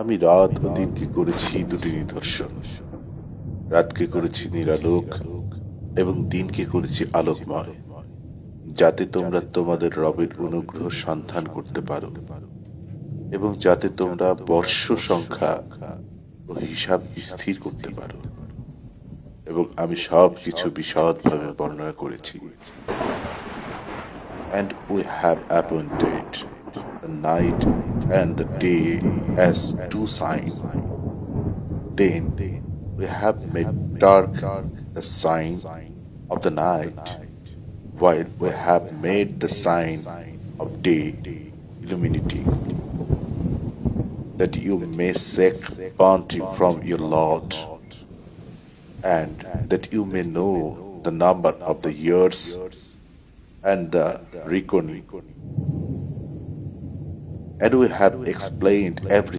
আমি রাত ও দিনকে করেছি দুটি নিদর্শন। রাতকে করেছি নিরালোক এবং দিনকে করেছি আলোকময়, যাতে তোমরা তোমাদের রবের অনুগ্রহ সন্ধান করতে পারো এবং যাতে তোমরা বর্ষ সংখ্যা ও হিসাব স্থির করতে পারো এবং আমি সব কিছু বিশদভাবে বর্ণনা করেছি। And we have appointed the night and the day as two signs. Then we have made dark the sign of the night, while we have made the sign of day illuminating, that you may seek bounty from your Lord, and that you may know the number of the years and the reckoning. And we have explained everything.